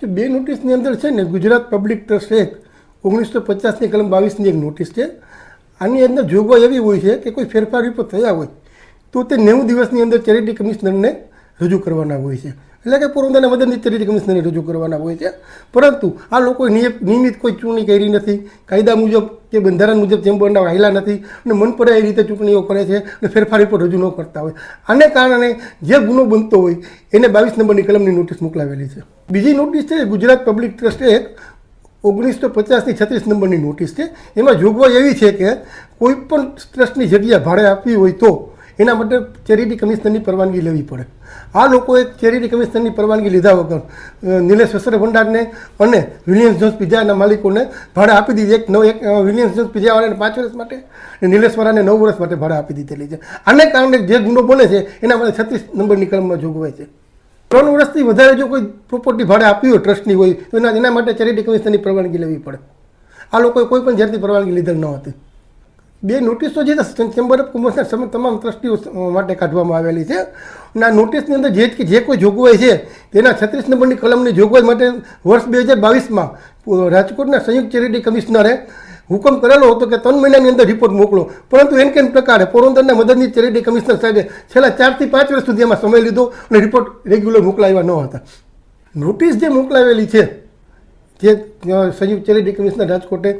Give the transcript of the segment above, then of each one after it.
કે બે નોટિસની અંદર છે ને ગુજરાત પબ્લિક ટ્રસ્ટ એક્ટ ઓગણીસો પચાસની કલમ બાવીસની એક નોટિસ છે. આની અંદર જોગવાઈ એવી હોય છે કે કોઈ ફેરફાર રિપોર્ટ થયા હોય, તો તે નેવું દિવસની અંદર ચેરિટી કમિશનરને રજૂ કરવાના હોય છે. એટલે કે પોરબંદરના મદદની તરીકે કમિશનરને રજૂ કરવાના હોય છે. પરંતુ આ લોકો નિયમિત કોઈ ચૂંટણી કરી નથી. કાયદા મુજબ કે બંધારણ મુજબ ચેમ્બરના વાહેલા નથી અને મન પડે એ રીતે ચૂંટણીઓ કરે છે અને ફેરફાર રિપોર્ટ રજૂ ન કરતા હોય. આને કારણે જે ગુનો બનતો હોય એને બાવીસ નંબરની કલમની નોટિસ મોકલાવેલી છે. બીજી નોટિસ છે, ગુજરાત પબ્લિક ટ્રસ્ટે એક ઓગણીસો પચાસની છત્રીસ નંબરની નોટિસ છે. એમાં જોગવાઈ એવી છે કે કોઈ પણ ટ્રસ્ટની જગ્યા ભાડે આપવી હોય તો એના માટે ચેરિટી કમિશનરની પરવાનગી લેવી પડે. આ લોકોએ ચેરિટી કમિશનરની પરવાનગી લીધા વગર નિલેશ વસ્ત્ર ભંડારને અને વિલિયમ્સ જોન્સ પિઝાના માલિકોને ભાડે આપી દીધી. એક નવ, એક વિલિયમ્સ જોન્સ પિઝાવાળાને પાંચ વર્ષ માટે અને નિલેશવાળાને નવ વર્ષ માટે ભાડે આપી દીધેલી છે. આને કારણે જે ગુનો બને છે, એના માટે છત્રીસ નંબરની કલમમાં જોગવાઈ છે. ત્રણ વર્ષથી વધારે જો કોઈ પ્રોપર્ટી ભાડે આપી હોય ટ્રસ્ટની હોય, તો એના એના માટે ચેરિટી કમિશનની પરવાનગી લેવી પડે. આ લોકોએ કોઈ પણ જાતની પરવાનગી લીધેલ ન હતી. બે નોટિસો જે છે ચેમ્બર ઓફ કોમર્સના સમ- તમામ ટ્રસ્ટીઓ માટે કાઢવામાં આવેલી છે. આ નોટિસની અંદર જે કે, જે કોઈ જોગવાઈ છે, તેના છત્રીસ નંબરની કલમની જોગવાઈ માટે વર્ષ બે હજાર બાવીસમાં રાજકોટના સંયુક્ત ચેરિટી કમિશનરે હુકમ કરેલો હતો કે ત્રણ મહિનાની અંદર રિપોર્ટ મોકલો. પરંતુ એન કેમ પ્રકારે પોરબંદરના મદદની ચેરિટી કમિશનર સાહેબે છેલ્લા ચારથી પાંચ વર્ષ સુધી એમાં સમય લીધો અને રિપોર્ટ રેગ્યુલર મોકલાવ્યા ન હતા. નોટિસ જે મોકલાવેલી છે, જે સંયુક્ત ચેરિટી કમિશનર રાજકોટે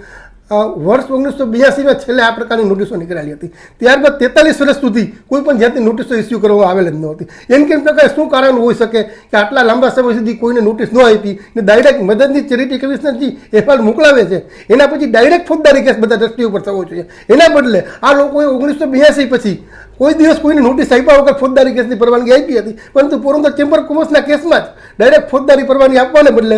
વર્ષ ઓગણીસો બ્યાસીમાં છેલ્લે આ પ્રકારની નોટિસો નીકળેલી હતી. ત્યારબાદ તેતાલીસ વર્ષ સુધી કોઈ પણ જાતની નોટિસો ઇસ્યુ કરવામાં આવેલ જ નહોતી એમ કેમ પ્રકારે શું કારણ હોઈ શકે કે આટલા લાંબા સમય સુધી કોઈને નોટિસ ન આપી ને ડાયરેક્ટ મદદની ચેરિટી કમિશનરજી એફઆઈઆર મોકલાવે છે? એના પછી ડાયરેક્ટ ફોજદારી કેસ બધા ટ્રસ્ટીઓ ઉપર થવો જોઈએ. એના બદલે આ લોકોએ ઓગણીસો બ્યાસી પછી કોઈ દિવસ કોઈને નોટિસ આપ્યા વગર ફોજદારી કેસની પરવાનગી આપી હતી. પરંતુ પરંતુ ચેમ્બર કોમર્સના કેસમાં જ ડાયરેક્ટ ફોજદારી પરવાનગી આપવાને બદલે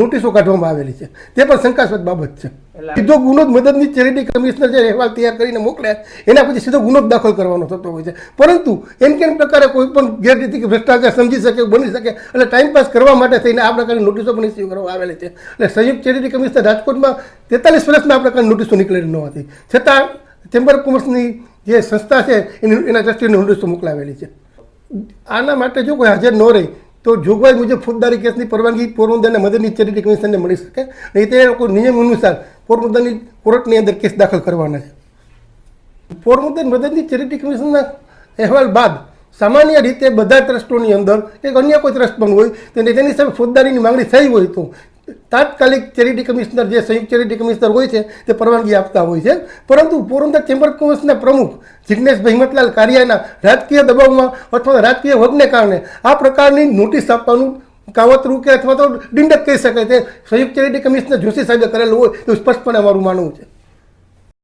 નોટિસો કાઢવામાં આવેલી છે. તે પણ શંકાસ્પદ બાબત છે. સીધો ગુનો જ મદદની ચેરિટી કમિશનર જે અહેવાલ તૈયાર કરીને મોકલ્યા એના પછી સીધો ગુનો દાખલ કરવાનો થતો હોય છે. પરંતુ એમ કેમ પ્રકારે કોઈ પણ ગેરરીતિ કે ભ્રષ્ટાચાર સમજી શકે બની શકે એટલે ટાઈમ પાસ કરવા માટે થઈને આ પ્રકારની નોટિસો પણ ઇસ્યુ કરવામાં આવેલી છે. એટલે સંયુક્ત ચેરિટી કમિશનર રાજકોટમાં તેતાલીસ વર્ષમાં આ પ્રકારની નોટિસો નીકળેલી ન હતી. છતાં ચેમ્બર ઓફ કોમર્સની જે સંસ્થા છે, એની એના ટ્રસ્ટીને નોટિસો મોકલાવેલી છે. આના માટે જો કોઈ હાજર ન રહે, તો જોગવાઈ મુજબ ફોજદારી કેસની પરવાનગી પોરબંદરના મદદની ચેરિટી કમિશનને મળી શકે. નહીં તે લોકો નિયમ અનુસાર પોરબંદરની કોર્ટની અંદર કેસ દાખલ કરવાના છે. પોરબંદર મદદની ચેરિટી કમિશનના અહેવાલ બાદ સામાન્ય રીતે બધા ટ્રસ્ટોની અંદર, એક અન્ય કોઈ ટ્રસ્ટ પણ હોય, તેને તેની સામે ફોજદારીની માંગણી થઈ હોય તો તાત્કાલિક ચેરિટી કમિશનર, જે સંયુક્ત ચેરિટી કમિશનર હોય છે, તે પરવાનગી આપતા હોય છે. પરંતુ પોરબંદર ચેમ્બર કોમર્સના પ્રમુખ જિજ્ઞેશભાઈ હિંમતલાલ કારિયાના રાજકીય દબાવમાં અથવા રાજકીય વગને કારણે આ પ્રકારની નોટિસ આપવાનું કાવતરું કે અથવા તો ડિંડક કહી શકાય તે સંયુક્ત ચેરિટી કમિશનર જોશી સાહેબે કરેલું હોય એવું સ્પષ્ટપણે અમારું માનવું છે.